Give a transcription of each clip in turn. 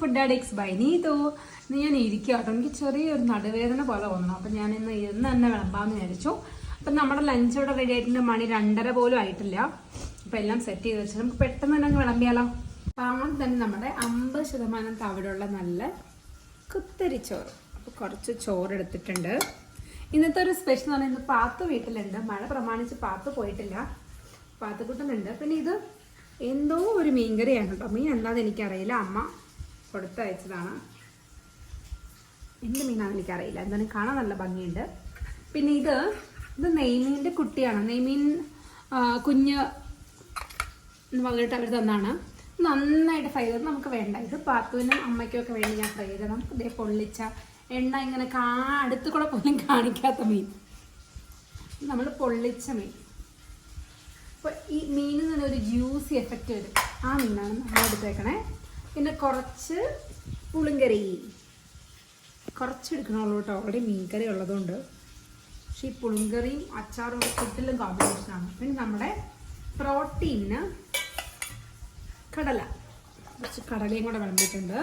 Food addicts by Neethu. ഇന്ന് ഞാൻ ഇരിക്കുക എനിക്ക് ചെറിയൊരു നടുവേദന പോലെ വന്നു അപ്പം ഞാൻ ഇന്ന് ഇന്ന് തന്നെ വിളമ്പാന്ന് വിചാരിച്ചു. അപ്പം നമ്മുടെ ലഞ്ച് ഇവിടെ റെഡി ആയിട്ടുണ്ട്. മണി രണ്ടര പോലും ആയിട്ടില്ല. അപ്പം എല്ലാം സെറ്റ് ചെയ്ത് വെച്ചാൽ നമുക്ക് പെട്ടെന്ന് തന്നെ അങ്ങ് വിളമ്പിയാലോ. അപ്പം തന്നെ നമ്മുടെ അമ്പത് ശതമാനം തവിടുള്ള നല്ല കുത്തരി ചോറ്. അപ്പോൾ കുറച്ച് ചോറ് എടുത്തിട്ടുണ്ട്. ഇന്നത്തെ ഒരു സ്പെഷ്യൽ എന്ന് പറയുന്നത് പാത്ത് വീട്ടിലുണ്ട്. മഴ പ്രമാണിച്ച് പാത്ത് പോയിട്ടില്ല. പാത്തുകുട്ടനുണ്ട് പിന്നെ ഇത് എന്തോ ഒരു മീൻകറിയാണ് കേട്ടോ. മീൻ എന്താണെന്ന് എനിക്കറിയില്ല. അമ്മ കൊടുത്തയച്ചതാണ്. എന്ത് മീനാണെന്ന് എനിക്കറിയില്ല. എന്താണ് കാണാൻ നല്ല ഭംഗിയുണ്ട്. പിന്നെ ഇത് ഇത് നെയ്മീന്റെ കുട്ടിയാണ്. നെയ്മീൻ കുഞ്ഞ് പറഞ്ഞിട്ട് അവർ തന്നാണ്. നന്നായിട്ട് ഫ്രൈ ചെയ്ത് നമുക്ക് വേണ്ട. ഇത് പാത്തുവിനും അമ്മയ്ക്കും ഒക്കെ വേണ്ടി ഞാൻ ഫ്രൈ ചെയ്തത് നമുക്ക് ഇതേ പൊള്ളിച്ച എണ്ണ ഇങ്ങനെ കാ അടുത്ത് കൂടെ പോലും കാണിക്കാത്ത മീൻ. നമ്മൾ പൊള്ളിച്ച മീൻ. അപ്പോൾ ഈ മീനിൽ നിന്ന് ഒരു ജ്യൂസി എഫക്റ്റ് വരും. ആ മീനാണ് നമ്മൾ എടുത്തേക്കണേ. പിന്നെ കുറച്ച് പുളിങ്കറി. കുറച്ച് എടുക്കണുള്ളൂ കേട്ടോ. ഓൾറെഡി മീൻകറി ഉള്ളതുകൊണ്ട്. പക്ഷെ ഈ പുളിങ്കറിയും അച്ചാറും കിട്ടിലും കോമ്പിനേഷനാണ് പിന്നെ നമ്മുടെ പ്രോട്ടീന് കടല. കുറച്ച് കടലയും കൂടെ വിളമ്പിയിട്ടുണ്ട്.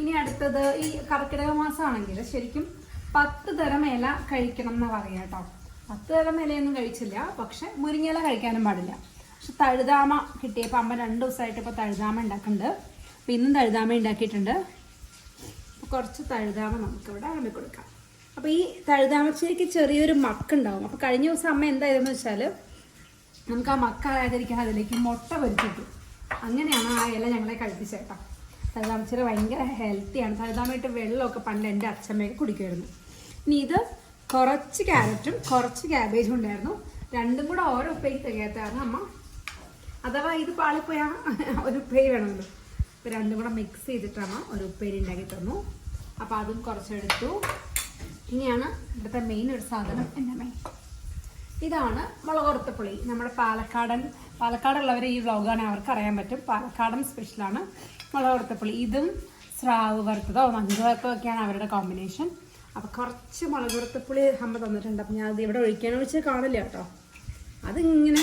ഇനി അടുത്തത് ഈ കർക്കിടക മാസമാണെങ്കിൽ ശരിക്കും പത്ത് തരം ഇല കഴിക്കണം എന്നാ പറയാം കേട്ടോ. പത്ത് തരം ഇലയൊന്നും കഴിച്ചില്ല. പക്ഷെ മുരിങ്ങയില കഴിക്കാനും പാടില്ല. പക്ഷെ തഴുതാമ കിട്ടിയപ്പോൾ അമ്മ രണ്ട് ദിവസമായിട്ട് ഇപ്പോൾ തഴുതാമ ഉണ്ടാക്കുന്നുണ്ട്. അപ്പോൾ ഇന്നും തഴുതാമ ഉണ്ടാക്കിയിട്ടുണ്ട്. അപ്പോൾ കുറച്ച് തഴുതാമ നമുക്കിവിടെ അളമ്പി കൊടുക്കാം. അപ്പോൾ ഈ തഴുതാമച്ചേക്ക് ചെറിയൊരു മക്കുണ്ടാവും. അപ്പോൾ കഴിഞ്ഞ ദിവസം അമ്മ എന്തായതെന്ന് വെച്ചാൽ നമുക്ക് ആ മക്ക അറിയാതിരിക്കാൻ അതിലേക്ക് മുട്ട പൊരിച്ചിട്ടു അങ്ങനെയാണ് ആ ഇല ഞങ്ങളെ കഴിപ്പിച്ചേട്ടാ. തഴുതാമച്ചിര ഭയങ്കര ഹെൽത്തിയാണ്. തഴുതാമയിട്ട് വെള്ളമൊക്കെ പണ്ട് എന്റെ അച്ഛമ്മയൊക്കെ കുടിക്കുമായിരുന്നു. ഇനി ഇത് കുറച്ച് ക്യാരറ്റും കുറച്ച് ക്യാബേജും ഉണ്ടായിരുന്നു. രണ്ടും കൂടെ ഓരോ ഉപ്പേക്ക് തികയത്തായിരുന്നു അമ്മ അഥവാ ഇത് പാളിപ്പോയാ ഒരു ഉപ്പേരി വേണമല്ലോ. ഇപ്പൊ രണ്ടും കൂടെ മിക്സ് ചെയ്തിട്ടാണ് ഒരു ഉപ്പേരി ഉണ്ടാക്കി തന്നു. അപ്പോൾ അതും കുറച്ചെടുത്തു. ഇനിയാണ് ഇവിടുത്തെ മെയിൻ ഒരു സാധനം. എന്റെ മെയിൻ ഇതാണ് മുളകുറുത്തപ്പുളി നമ്മുടെ പാലക്കാടൻ പാലക്കാടുള്ളവരെ ഈ വ്ളോഗാണ് അവർക്ക് അറിയാൻ പറ്റും. പാലക്കാടൻ സ്പെഷ്യലാണ് മുളകുറുത്തപ്പുളി ഇതും സ്രാവ് വറുത്തതോ മഞ്ച് വറുത്തതോ ഒക്കെയാണ് അവരുടെ കോമ്പിനേഷൻ അപ്പോൾ കുറച്ച് മുളകുറുത്തപ്പുളി അമ്മ തന്നിട്ടുണ്ട്. അപ്പം ഞാൻ അത് ഇവിടെ ഒഴിക്കാൻ വെച്ചാൽ കാണില്ല കേട്ടോ. അതിങ്ങനെ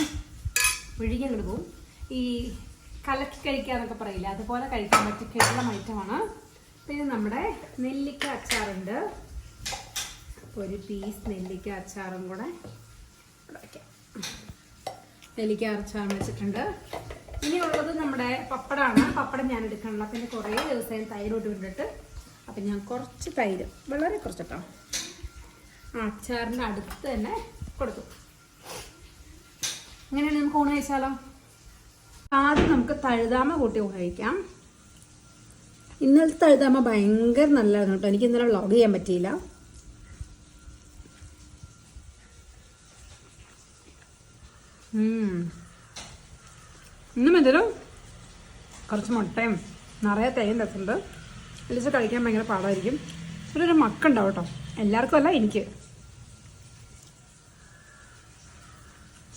ഒഴുകി അങ്ങോട്ട് പോകും ഈ കലക്കി കഴിക്കുക എന്നൊക്കെ പറയില്ല? അതുപോലെ കഴിക്കാൻ പറ്റിയ കേരളം ഐറ്റമാണ് പിന്നെ നമ്മുടെ നെല്ലിക്ക അച്ചാറുണ്ട്. ഒരു പീസ് നെല്ലിക്ക അച്ചാറും കൂടെ നെല്ലിക്ക അച്ചാറും വെച്ചിട്ടുണ്ട്. ഇനിയുള്ളത് നമ്മുടെ പപ്പടമാണ് പപ്പടം ഞാൻ എടുക്കാനുള്ള പിന്നെ കുറേ ദിവസം തൈരോട്ട് കൊണ്ടിട്ട്. അപ്പം ഞാൻ കുറച്ച് തൈര് വളരെ കുറച്ചിട്ടോ. ആ അച്ചാറിന്റെ അടുത്ത് തന്നെ കൊടുക്കും. ഇങ്ങനെയാണ് നമുക്ക് ഊണ് കഴിച്ചാലോ? ആദ്യം നമുക്ക് തഴുതാമ കൂട്ടി ഉപയോഗിക്കാം. ഇന്നലെ തഴുതാമ ഭയങ്കര നല്ലതാണ് കേട്ടോ. എനിക്ക് ഇന്നലെ വ്ളോഗ് ചെയ്യാൻ പറ്റിയില്ല. ഇന്നും എന്തൊരു കുറച്ച് മുട്ടയും നിറയെ തേയും തട്ടുണ്ട് വിളിച്ച് കഴിക്കാൻ ഭയങ്കര പാടായിരിക്കും. ഒരു മക്കുണ്ടാവും കേട്ടോ. എല്ലാവർക്കും അല്ല എനിക്ക്.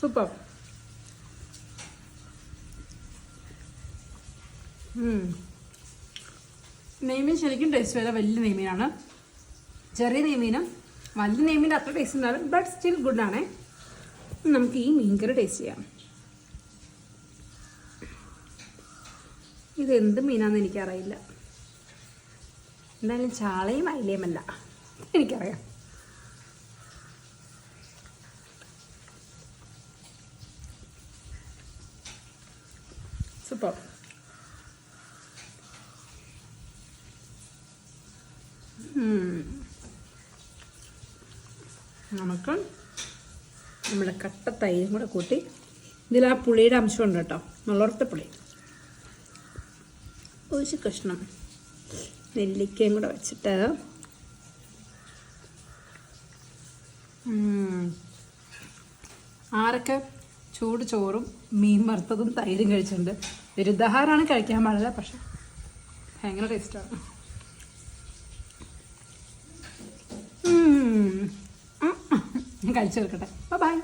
സൂപ്പർ. നെയ്മീൻ ശരിക്കും ടേസ്റ്റ് വരെ വലിയ നെയ്മീനാണ്. ചെറിയ നെയ്മീനും വലിയ നെയ്മീന്റെ അത്ര ടേസ്റ്റ് ഉണ്ടാവും ബട്ട് സ്റ്റിൽ ഗുഡാണേ നമുക്ക് ഈ മീൻകറി ടേസ്റ്റ് ചെയ്യാം. ഇത് എന്ത് മീനാന്ന് എനിക്കറിയില്ല. എന്തായാലും ചാളയും അയിലയുമല്ല എനിക്കറിയാം. സൂപ്പർ. നമുക്ക് നമ്മുടെ കട്ട തൈരും കൂടെ കൂട്ടി ഇതിൽ ആ പുളിയുടെ അംശമുണ്ട് കേട്ടോ. മുളർത്ത പുളി. ഒരു കഷ്ണം നെല്ലിക്കയും കൂടെ വെച്ചിട്ട്. ആരൊക്കെ ചൂട് ചോറും മീൻ വറുത്തതും തൈരും കഴിച്ചിട്ടുണ്ട്? വിരുദ്ധാഹാരമാണ് കഴിക്കാൻ പാടില്ല പക്ഷെ ഭയങ്കര ടേസ്റ്റാണ് കഴിച്ചു തീർക്കട്ടെ ബൈ